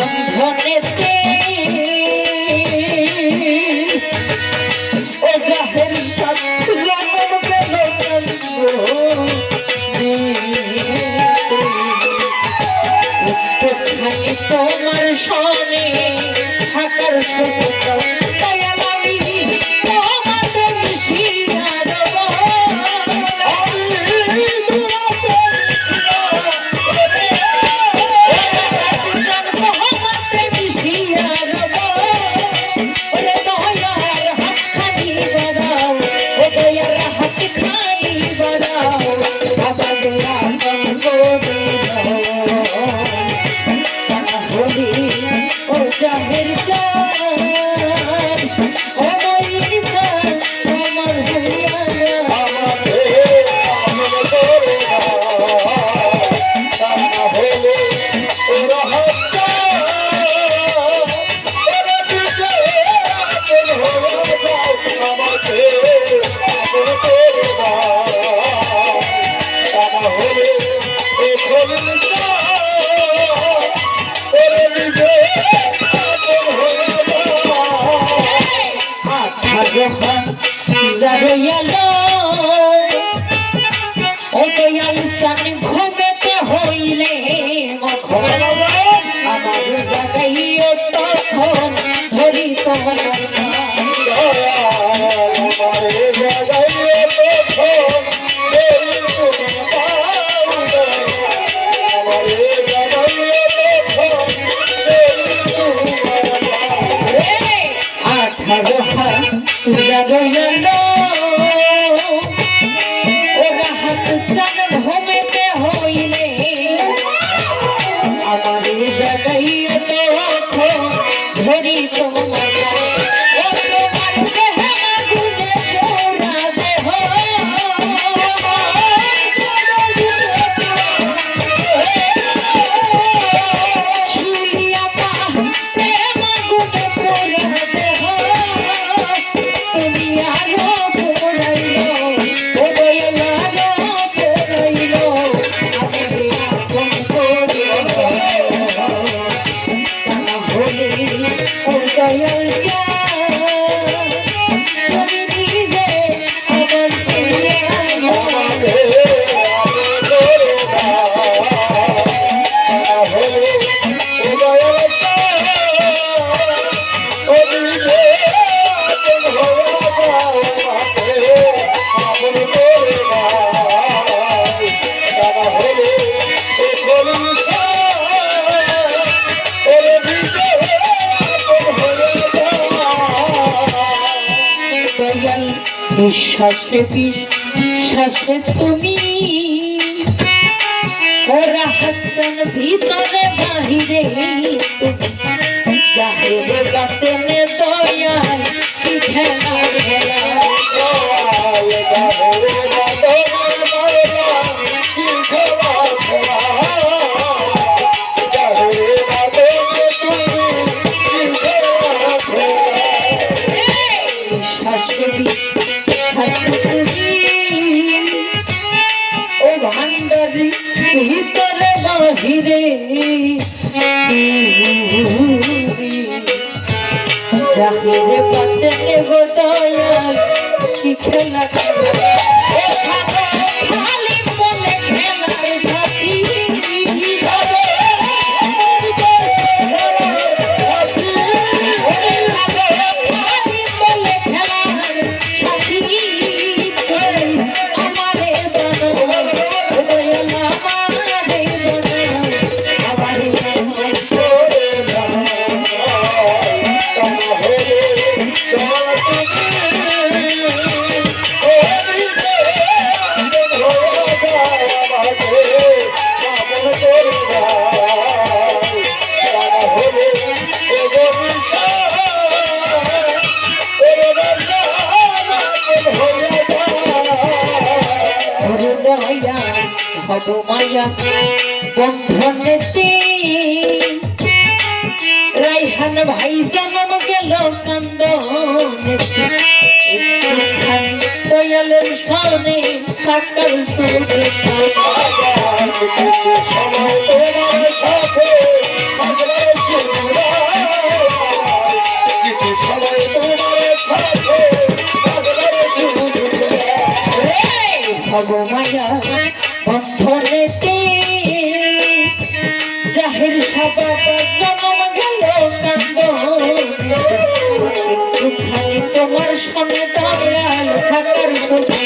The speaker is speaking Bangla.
Hey. ¡Vamos! ready to নিঃশ্বাসে বিশ্বাসে তুমি ওরা হাসন ভিতরে বাহিরে বাহিরে গাতে মে দয়াল খেলা খেলা ধীরে হব মায়া। বন্ধনেতে রাইহান ভাই জন্ম গেল কান্দ দয়ালের সামনে থাকার সুযোগ ভগবান Más